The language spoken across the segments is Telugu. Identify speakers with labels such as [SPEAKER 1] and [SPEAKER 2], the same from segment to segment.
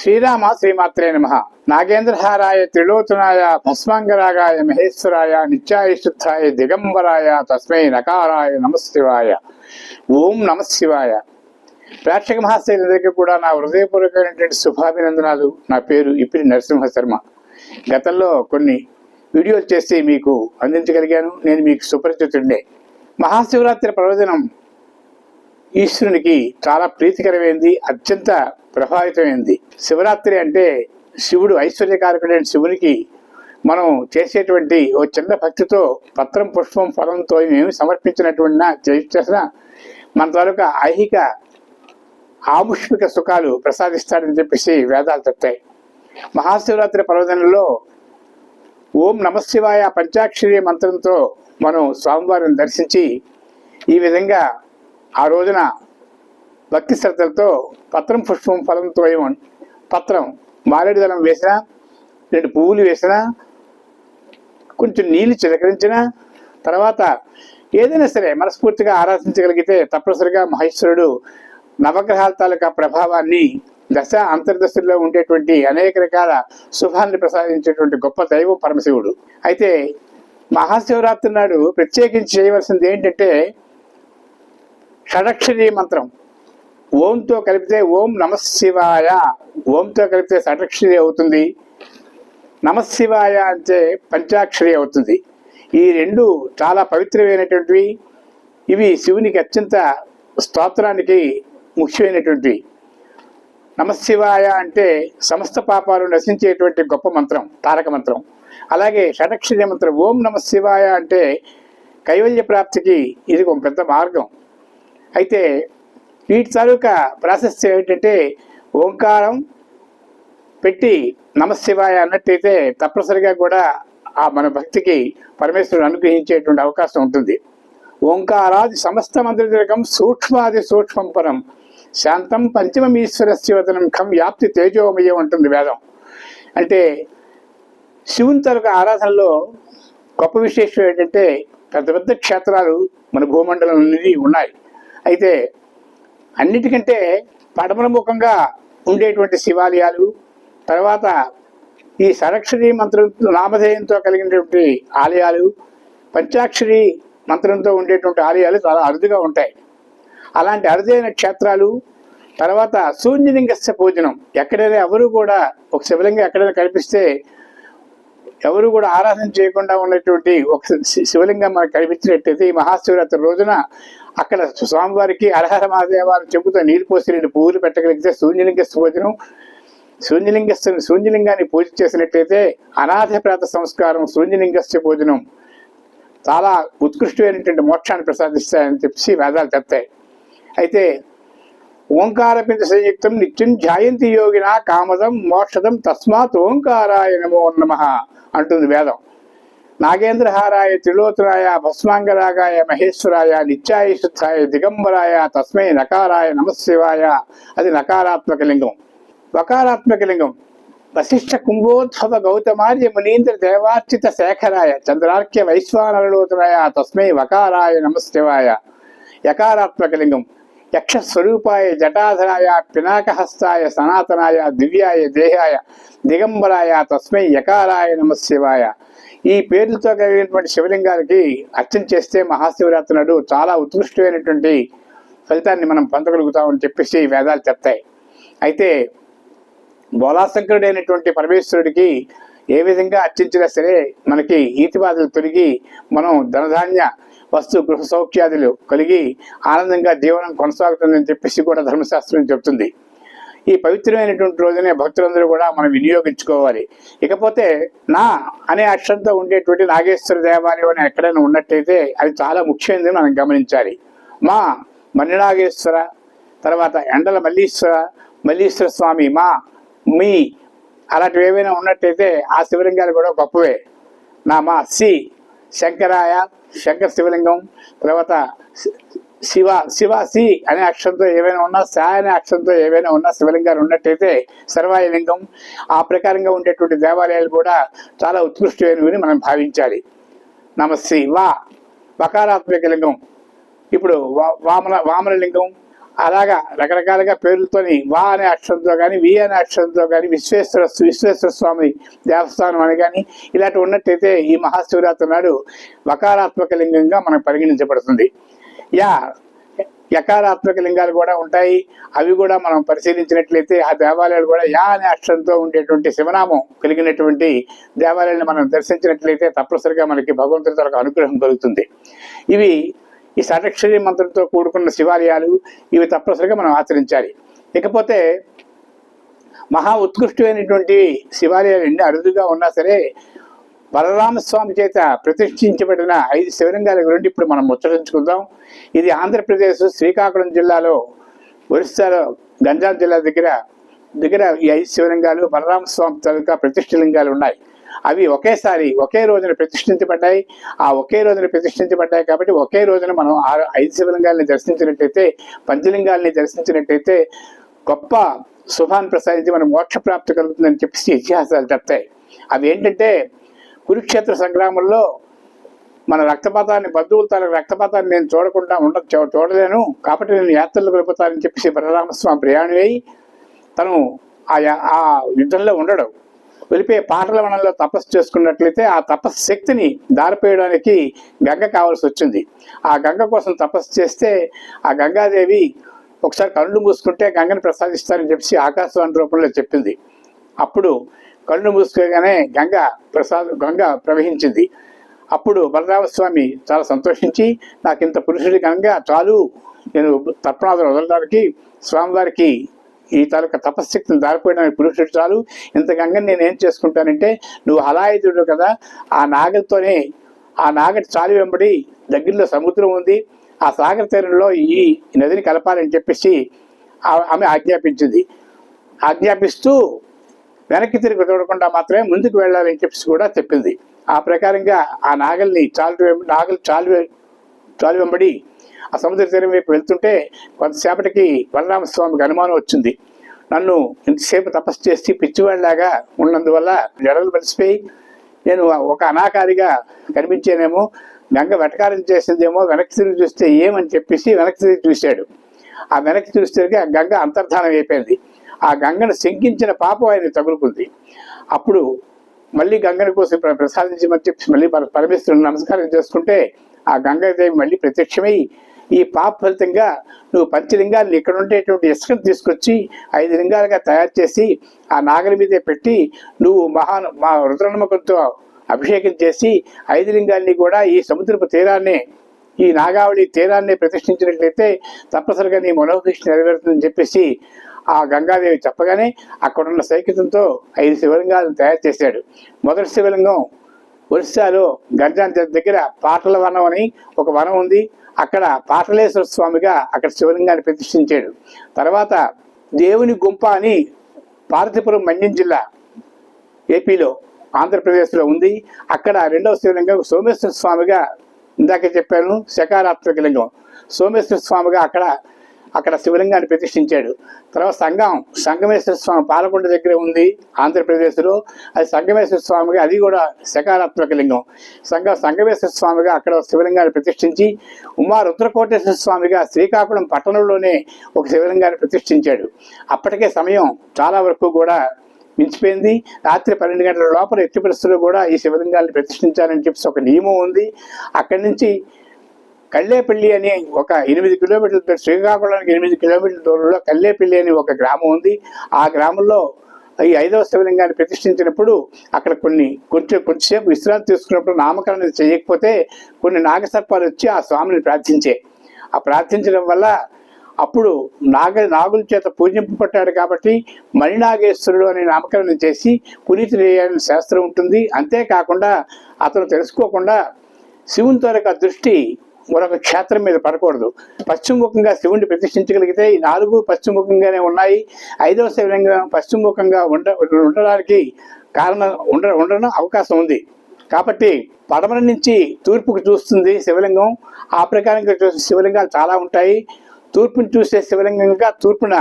[SPEAKER 1] శ్రీరామ శ్రీమాత్రే నమ. నాగేంద్రహారాయ త్రిలోచనాయ భస్మాంగరాగాయ మహేశ్వరాయ నిత్యాయుషుద్ధాయ దిగంబరాయ తస్మై నకారాయ నమశివాయ. ఓం నమశివాయ. ప్రేక్షక మహాశైలందరికీ కూడా నా హృదయపూర్వకమైనటువంటి శుభాభినందనాలు. నా పేరు ఇపిరి నరసింహ శర్మ గతంలో కొన్ని వీడియోలు చేసి మీకు అందించగలిగాను. నేను మీకు సుపరిచితుండే మహాశివరాత్రి ప్రవచనం ఈశ్వరునికి చాలా ప్రీతికరమైంది. అత్యంత ప్రభావితమైంది. శివరాత్రి అంటే శివుడు ఐశ్వర్యకారకుడైన శివునికి మనం చేసేటువంటి ఓ చిన్న భక్తితో పత్రం పుష్పం ఫలంతో మేము సమర్పించినటువంటి చేసిన మన తాలూకా ఐహిక ఆముష్మిక సుఖాలు ప్రసాదిస్తాడని చెప్పేసి వేదాలు చెప్తాయి. మహాశివరాత్రి పర్వదినంలో ఓం నమశివాయ పంచాక్షరి మంత్రంతో మనం స్వామివారిని దర్శించి ఈ విధంగా ఆ రోజున భక్తి శ్రద్ధలతో పత్రం పుష్పం ఫలంతో ఏమో పత్రం మారేడు దళం వేసినా రెండు పువ్వులు వేసినా కొంచెం నీళ్ళు చిలకరించిన తర్వాత ఏదైనా సరే మనస్ఫూర్తిగా ఆరాధించగలిగితే తప్పనిసరిగా మహేశ్వరుడు నవగ్రహాల తాలూకా ప్రభావాన్ని దశ అంతర్దశల్లో ఉండేటువంటి అనేక రకాల శుభాన్ని ప్రసాదించేటువంటి గొప్ప దైవం పరమశివుడు. అయితే మహాశివరాత్రి నాడు ప్రత్యేకించి చేయవలసింది ఏంటంటే షడక్షరీ మంత్రం. ఓంతో కలిపితే ఓం నమశివాయ ఓంతో కలిపితే షటక్షరి అవుతుంది. నమశివాయ అంటే పంచాక్షరి అవుతుంది. ఈ రెండు చాలా పవిత్రమైనటువంటివి. ఇవి శివునికి అత్యంత స్తోత్రానికి ముఖ్యమైనటువంటివి. నమశివాయ అంటే సమస్త పాపాలు నశించేటువంటి గొప్ప మంత్రం తారక మంత్రం. అలాగే షటక్షరి మంత్రం ఓం నమశివాయ అంటే కైవల్య ప్రాప్తికి ఇది ఒక పెద్ద మార్గం. అయితే వీటి తాలూకా ప్రాసెస్ ఏంటంటే ఓంకారం పెట్టి నమశివాయ అన్నట్టయితే తప్పనిసరిగా కూడా ఆ మన భక్తికి పరమేశ్వరుడు అనుగ్రహించేటువంటి అవకాశం ఉంటుంది. ఓంకారాది సమస్త మంత్రికం సూక్ష్మాది సూక్ష్మం పరం. శాంతం పంచమమీశ్వర శివదనం ఖం వ్యాప్తి తేజోమయం ఉంటుంది వేదం. అంటే శివుని తరగ ఆరాధనలో గొప్ప విశేషం ఏంటంటే పెద్ద పెద్ద క్షేత్రాలు మన భూమండలం నుండి ఉన్నాయి. అయితే అన్నిటికంటే పడమర ముఖంగా ఉండేటువంటి శివాలయాలు తర్వాత ఈ సరక్షరి మంత్రం నామధేయంతో కలిగినటువంటి ఆలయాలు పంచాక్షరి మంత్రంతో ఉండేటువంటి ఆలయాలు చాలా అరుదుగా ఉంటాయి. అలాంటి అరుదైన క్షేత్రాలు తర్వాత శూన్యలింగస్య పూజనం. ఎక్కడైనా ఎవరు కూడా ఒక శివలింగం ఎక్కడైనా కనిపిస్తే ఎవరు కూడా ఆరాధన చేయకుండా ఉన్నటువంటి ఒక శి- శివలింగం మనకు కనిపించినట్టయితే ఈ మహాశివరాత్రి రోజున అక్కడ స్వామివారికి అలహర మహాదేవాలు చెబుతూ నీరు పోసి రెండు పువ్వులు పెట్టగలిగితే శూన్యలింగ భోజనం శూన్యలింగస్సు శూన్యలింగాన్ని పూజ చేసినట్టయితే అనాథ ప్రాత సంస్కారం శూన్యలింగస్య భోజనం. చాలా ఉత్కృష్టమైనటువంటి మోక్షాన్ని ప్రసాదిస్తాయని చెప్పి వేదాలు చెప్తాయి. అయితే ఓంకారపింత సంయుక్తం నిత్యం ధ్యాయంతి యోగిన కామదం మోక్షదం తస్మాత్ ఓంకారాయ నమో నమ అంటుంది వేదం. నాగేంద్రహారాయ త్రిలోచనాయ భస్మాంగరాగాయ మహేశ్వరాయ నిత్యాయ దిగంబరాయ తస్మై నకారాయ నమశివాయ అది నకారాత్మక లింగం. వకారాత్మక లింగం. వశిష్ఠ కుంభోద్భవ గౌతమార్య మునీంద్ర దేవార్చిత శేఖరాయ చంద్రార్క్య వైశ్వానరలోచనాయ తస్మై వకారాయ నమశివాయ యకారాత్మక లింగం. యక్ష స్వరూపాయ జటాధరాయ పినాకహస్తాయ సనాతనాయ దివ్యాయ దేహాయ దిగంబరాయ తస్మై యకారాయ నమశివాయ. ఈ పేర్లతో కలిగినటువంటి శివలింగానికి అర్చన చేస్తే మహాశివరాత్రి నాడు చాలా ఉత్కృష్టమైనటువంటి ఫలితాన్ని మనం పొందగలుగుతామని చెప్పేసి వేదాలు చెప్తాయి. అయితే బోలాశంకరుడైనటువంటి పరమేశ్వరుడికి ఏ విధంగా అర్చించినా సరే మనకి ఈతిబాధలు తొలగి మనం ధనధాన్య వస్తు గృహ సౌఖ్యాదులు కలిగి ఆనందంగా జీవనం కొనసాగుతుందని చెప్పేసి కూడా ధర్మశాస్త్రం చెప్తుంది. ఈ పవిత్రమైనటువంటి రోజునే భక్తులందరూ కూడా మనం వినియోగించుకోవాలి. ఇకపోతే నా అనే అక్షరంతో ఉండేటువంటి నాగేశ్వర దేవాలయం అని ఎక్కడైనా ఉన్నట్టయితే అది చాలా ముఖ్యమైనది మనం గమనించాలి. మా మణినాగేశ్వర తర్వాత ఎండల మల్లీశ్వర మల్లీశ్వర స్వామి మా మీ అలాంటివి ఏవైనా ఉన్నట్టయితే ఆ శివలింగాలు కూడా గొప్పవే. నా మా సి శంకరాయ శంకర శివలింగం తర్వాత శివ శివ సి అనే అక్షరంతో ఏవైనా ఉన్నా సా అనే అక్షరంతో ఏవైనా ఉన్నా శివలింగాలు ఉన్నట్టయితే సర్వాయ లింగం ఆ ప్రకారంగా ఉండేటువంటి దేవాలయాలు కూడా చాలా ఉత్కృష్టమైనవి మనం భావించాలి. నమస్తే వా వకారాత్మక లింగం. ఇప్పుడు వా- వామన వామన లింగం అలాగా రకరకాలుగా పేర్లతోని వా అనే అక్షరంతో కానీ వి అనే అక్షరంతో కానీ విశ్వేశ్వర విశ్వేశ్వర స్వామి దేవస్థానం అని కానీ ఇలాంటి ఉన్నట్టయితే ఈ మహాశివరాత్రి నాడు వకారాత్మక లింగంగా మనకు పరిగణించబడుతుంది. యా యకారాత్మక లింగాలు కూడా ఉంటాయి. అవి కూడా మనం పరిశీలించినట్లయితే ఆ దేవాలయాలు కూడా యా అనే అక్షరంతో ఉండేటువంటి శివనామం కలిగినటువంటి దేవాలయాలను మనం దర్శించినట్లయితే తప్పనిసరిగా మనకి భగవంతుడి తరకు అనుగ్రహం కలుగుతుంది. ఇవి ఈ షటక్షరి మంత్రంతో కూడుకున్న శివాలయాలు ఇవి తప్పనిసరిగా మనం ఆచరించాలి. ఇకపోతే మహా ఉత్కృష్టమైనటువంటి శివాలయాలు ఎన్ని అరుదుగా ఉన్నా సరే బలరామస్వామి చేత ప్రతిష్ఠించబడిన ఐదు శివలింగాల గురించి ఇప్పుడు మనం ముచ్చటించుకుందాం. ఇది ఆంధ్రప్రదేశ్ శ్రీకాకుళం జిల్లాలో ఒరిస్సాలో గంజాం జిల్లా దగ్గర దగ్గర ఈ ఐదు శివలింగాలు బలరామస్వామి తాలూకా ప్రతిష్ఠలింగాలు ఉన్నాయి. అవి ఒకేసారి ఒకే రోజున ప్రతిష్ఠించబడ్డాయి. ఆ ఒకే రోజున ప్రతిష్ఠించబడ్డాయి కాబట్టి ఒకే రోజున మనం ఆరు ఐదు శివలింగాల్ని దర్శించినట్టయితే పంచలింగాల్ని దర్శించినట్టయితే గొప్ప శుభాన్ని ప్రసాదించి మనం మోక్ష ప్రాప్తి కలుగుతుందని చెప్పేసి ఇతిహాసాలు చెప్తాయి. అవి ఏంటంటే కురుక్షేత్ర సంగ్రామంలో మన రక్తపాతాన్ని బంధువుల తన రక్తపాతాన్ని నేను చూడకుండా ఉండ చూడలేను. కాబట్టి నేను యాత్రలకు వెళ్ళిపోతానని చెప్పేసి బలరామస్వామి ప్రయాణి అయ్యి తను ఆ యా- ఆ యుద్ధంలో ఉండడు. వెళ్ళిపోయి పాటల వనంలో తపస్సు చేసుకున్నట్లయితే ఆ తపస్సు శక్తిని దారిపోయడానికి గంగ కావాల్సి వచ్చింది. ఆ గంగ కోసం తపస్సు చేస్తే ఆ గంగాదేవి ఒకసారి కళ్ళు మూసుకుంటే గంగని ప్రసాదిస్తారని చెప్పి ఆకాశవాణి రూపంలో చెప్పింది. అప్పుడు కళ్ళు మూసుకోగానే గంగ ప్రసాద్ గంగ ప్రవహించింది. అప్పుడు బలరామస్వామి చాలా సంతోషించి నాకు ఇంత పురుషుడి గంగ చాలు. నేను తర్పణాదులు వదలడానికి స్వామివారికి ఈ తాలూకా తపశక్తిని దారిపోయడానికి పురుషుడు చాలు. ఇంత గంగని నేను ఏం చేసుకుంటానంటే నువ్వు హలాయుధుడు కదా ఆ నాగలతోనే ఆ నాగటి చాలు వెంబడి దగ్గరలో సముద్రం ఉంది. ఆ సాగర తీరంలో ఈ నదిని కలపాలని చెప్పేసి ఆ- ఆమె ఆజ్ఞాపించింది. ఆజ్ఞాపిస్తూ వెనక్కి తిరిగి చూడకుండా మాత్రమే ముందుకు వెళ్ళాలని చెప్పేసి కూడా చెప్పింది. ఆ ప్రకారంగా ఆ నాగల్ని చాలు వెం- నాగలు చాలు తాలి వెంబడి ఆ సముద్ర తీరం వైపు వెళ్తుంటే కొంతసేపటికి బలరామస్వామికి అనుమానం వచ్చింది. నన్ను ఇంతసేపు తపస్సు చేసి పిచ్చివాడిలాగా ఉన్నందువల్ల జడలు కలిసిపోయి నేను ఒక అనాకారిగా కనిపించానేమో గంగ వెటకారం చేసిందేమో వెనక్కి తిరిగి చూస్తే ఏమని చెప్పేసి వెనక్కి తిరిగి చూశాడు. ఆ వెనక్కి చూస్తే ఆ గంగ అంతర్ధానం అయిపోయింది. ఆ గంగను శంకించిన పాపం ఆయన తగులుకుంది. అప్పుడు మళ్ళీ గంగని కోసం ప్ర- ప్రసాదించమని చెప్పి మళ్ళీ పరమేశ్వరుని నమస్కారం చేసుకుంటే ఆ గంగాదేవి మళ్ళీ ప్రత్యక్షమై ఈ పాప ఫలితంగా నువ్వు పంచలింగాలు ఇక్కడ ఉండేటువంటి ఇసుకను తీసుకొచ్చి ఐదు లింగాలుగా తయారు చేసి ఆ నాగలి మీదే పెట్టి నువ్వు మహా మా రుద్రనమ్మకంతో అభిషేకం చేసి ఐదు లింగాల్ని కూడా ఈ సముద్రపు తీరాన్ని ఈ నాగావళి తీరాన్ని ప్రతిష్ఠించినట్లయితే తప్పనిసరిగా నీ మనోహకృష్ణ నెరవేరుతుందని చెప్పేసి ఆ గంగాదేవి చెప్పగానే అక్కడున్న సైకితంతో ఐదు శివలింగాలను తయారు చేశాడు. మొదటి శివలింగం ఒరిస్సాలో గంజాం దగ్గర పాటల వనం అని ఒక వనం ఉంది. అక్కడ పాటలేశ్వర స్వామిగా అక్కడ శివలింగాన్ని ప్రతిష్ఠించాడు. తర్వాత దేవుని గుంప అని పార్వతీపురం మండ్యం జిల్లా ఏపీలో ఆంధ్రప్రదేశ్లో ఉంది. అక్కడ రెండవ శివలింగం సోమేశ్వర స్వామిగా ఇందాక చెప్పాను సకారాత్మక లింగం. సోమేశ్వర స్వామిగా అక్కడ అక్కడ శివలింగాన్ని ప్రతిష్ఠించాడు. తర్వాత సంగం సంగమేశ్వర స్వామి పాలకొండ దగ్గర ఉంది ఆంధ్రప్రదేశ్లో. అది సంగమేశ్వర స్వామిగా అది కూడా సకారాత్మక లింగం. సంగ సంగమేశ్వర స్వామిగా అక్కడ శివలింగాన్ని ప్రతిష్ఠించి ఉమా రుద్రకోటేశ్వర స్వామిగా శ్రీకాకుళం పట్టణంలోనే ఒక శివలింగాన్ని ప్రతిష్ఠించాడు. అప్పటికే సమయం చాలా వరకు కూడా మించిపోయింది. రాత్రి పన్నెండు గంటల లోపల ఎట్టి పరిస్థితుల్లో కూడా ఈ శివలింగాన్ని ప్రతిష్ఠించాలని చెప్పేసి ఒక నియమం ఉంది. అక్కడి నుంచి కల్లేపల్లి అని ఒక ఎనిమిది కిలోమీటర్ల దూరం- శ్రీకాకుళానికి ఎనిమిది కిలోమీటర్ల దూరంలో కల్లేపల్లి అని ఒక గ్రామం ఉంది. ఆ గ్రామంలో ఈ ఐదవ శివలింగాన్ని ప్రతిష్ఠించినప్పుడు అక్కడ కొన్ని కొంచెం కొంచెంసేపు విశ్రాంతి తీసుకున్నప్పుడు నామకరణం చేయకపోతే కొన్ని నాగసర్పాలు వచ్చి ఆ స్వామిని ప్రార్థించే. ఆ ప్రార్థించడం వల్ల అప్పుడు నాగ నాగుల చేత పూజింపబడ్డాడు కాబట్టి మణినాగేశ్వరుడు అనే నామకరణం చేసి పునీతుడు శాస్త్రం ఉంటుంది. అంతేకాకుండా అతను తెలుసుకోకుండా శివుని తాలూకా దృష్టి మరొక క్షేత్రం మీద పడకూడదు. పశ్చిమముఖంగా శివుణ్ణి ప్రతిష్ఠించగలిగితే ఈ నాలుగు పశ్చిమముఖంగానే ఉన్నాయి. ఐదవ శివలింగం పశ్చిమముఖంగా ఉండ ఉండడానికి కారణం ఉండ ఉండడం అవకాశం ఉంది. కాబట్టి పడమర నుంచి తూర్పుకు చూస్తుంది శివలింగం. ఆ ప్రకారంగా చూసే శివలింగాలు చాలా ఉంటాయి. తూర్పును చూసే శివలింగంగా తూర్పున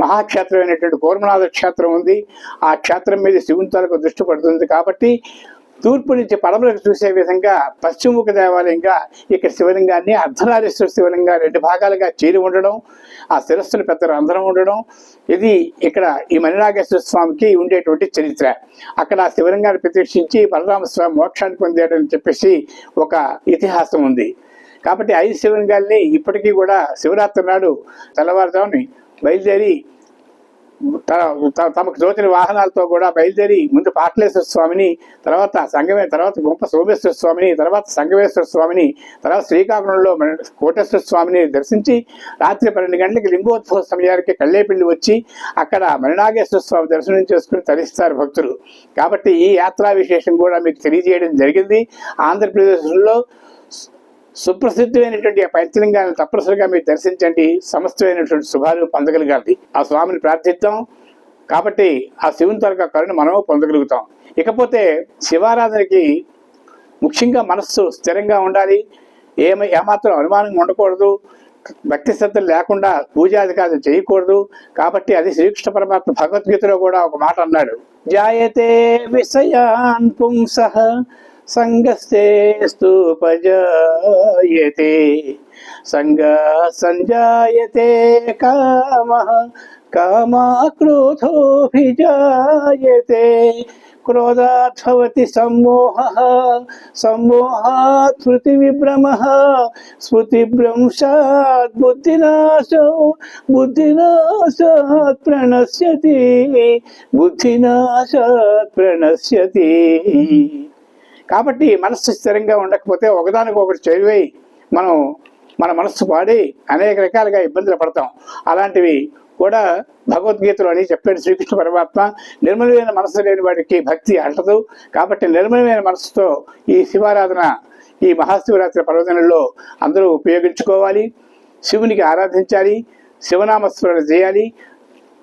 [SPEAKER 1] మహాక్షేత్రమైనటువంటి కోరమనాథ క్షేత్రం ఉంది. ఆ క్షేత్రం మీద శివుని తాలకు దృష్టి పడుతుంది కాబట్టి తూర్పు నుంచి పడమరకు చూసే విధంగా పశ్చిమముఖ దేవాలయంగా ఇక్కడ శివలింగాన్ని అర్ధనారీశ్వర శివలింగా రెండు భాగాలుగా చేరి ఉండడం ఆ శిరస్సును పెద్ద రంధ్రం ఉండడం ఇది ఇక్కడ ఈ మణినాగేశ్వర స్వామికి ఉండేటువంటి చరిత్ర. అక్కడ ఆ శివలింగాన్ని ప్రతిష్ఠించి బలరామస్వామి మోక్షాన్ని పొందాడని చెప్పేసి ఒక ఇతిహాసం ఉంది. కాబట్టి ఐదు శివలింగాల్ని ఇప్పటికీ కూడా శివరాత్రి నాడు తెల్లవారుజాముని బయలుదేరి తమకు తోచిన వాహనాలతో కూడా బయలుదేరి ముందు పాటలేశ్వర స్వామిని తర్వాత సంగమే తర్వాత గుంప సోమేశ్వర స్వామిని తర్వాత సంగమేశ్వర స్వామిని తర్వాత శ్రీకాకుళంలో కోటేశ్వర స్వామిని దర్శించి రాత్రి పన్నెండు గంటలకి లింగోత్సవ సమయానికి కళ్ళేపల్లి వచ్చి అక్కడ మణినాగేశ్వర స్వామి దర్శనం చేసుకుని తరిస్తారు భక్తులు. కాబట్టి ఈ యాత్రా విశేషం కూడా మీకు తెలియజేయడం జరిగింది. ఆంధ్రప్రదేశ్లో సుప్రసిద్ధమైనటువంటి ఆ పంచలింగాలను తప్పనిసరిగా మీరు దర్శించండి. సమస్తమైనటువంటి శుభాలు పొందగలగాలి. ఆ స్వామిని ప్రార్థిద్దాం. కాబట్టి ఆ శివుని తరగ కరుణ మనము పొందగలుగుతాం. ఇకపోతే శివారాధనకి ముఖ్యంగా మనస్సు స్థిరంగా ఉండాలి. ఏమ ఏమాత్రం అనుమానం ఉండకూడదు. భక్తి శ్రద్ధలు లేకుండా పూజాధికారులు చేయకూడదు. కాబట్టి అది శ్రీకృష్ణ పరమాత్మ భగవద్గీతలో కూడా ఒక మాట అన్నాడు. జాయతే విషయాన్ పుంస संगस्ते स्तूपजायते संग संजायते कामः कामा क्रोधोऽभिजायते क्रोधात् भवति सम्मोहः, सम्मोहात् स्मृतिविभ्रमः स्मृतिभ्रंशात् बुद्धिनाशो, बुद्धिनाशात् प्रणश्यति। बुद्धिनाशात् प्रणश्यति। కాబట్టి మనస్సు స్థిరంగా ఉండకపోతే ఒకదానికొకటి చేరువై మనం మన మనస్సు పాడి అనేక రకాలుగా ఇబ్బందులు పడతాం. అలాంటివి కూడా భగవద్గీతలో అని చెప్పాడు శ్రీకృష్ణ పరమాత్మ నిర్మలమైన మనసు లేని వాడికి భక్తి అంటదు. కాబట్టి నిర్మలమైన మనసుతో ఈ శివారాధన ఈ మహాశివరాత్రి పర్వదినంలో అందరూ ఉపయోగించుకోవాలి శివునికి ఆరాధించాలి శివనామస్మరణ చేయాలి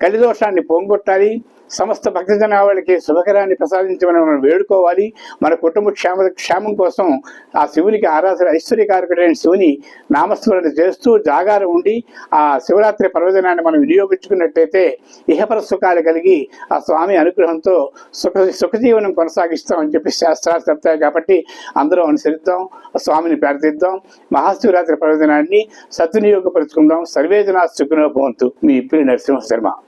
[SPEAKER 1] కలిదోషాన్ని పోగొట్టాలి సమస్త భక్తజనావళికి శుభకరాన్ని ప్రసాదించమని మనం వేడుకోవాలి. మన కుటుంబ క్షేమ క్షేమం కోసం ఆ శివునికి ఆరాధన ఐశ్వర్యకారకుడైన శివుని నామస్మరణ చేస్తూ జాగారం ఉండి ఆ శివరాత్రి పర్వదినాన్ని మనం వినియోగించుకున్నట్టయితే ఇహపర సుఖాలు కలిగి ఆ స్వామి అనుగ్రహంతో సుఖ సుఖజీవనం కొనసాగిస్తామని చెప్పి శాస్త్రాలు చెప్తాయి కాబట్టి అందరం అనుసరిద్దాం ఆ స్వామిని ప్రార్థిద్దాం. మహాశివరాత్రి పర్వదినాన్ని సద్వినియోగపరుచుకుందాం. సర్వేజనా సుఖనో భవంతు. మీ ఇప్పుడు నరసింహ శర్మ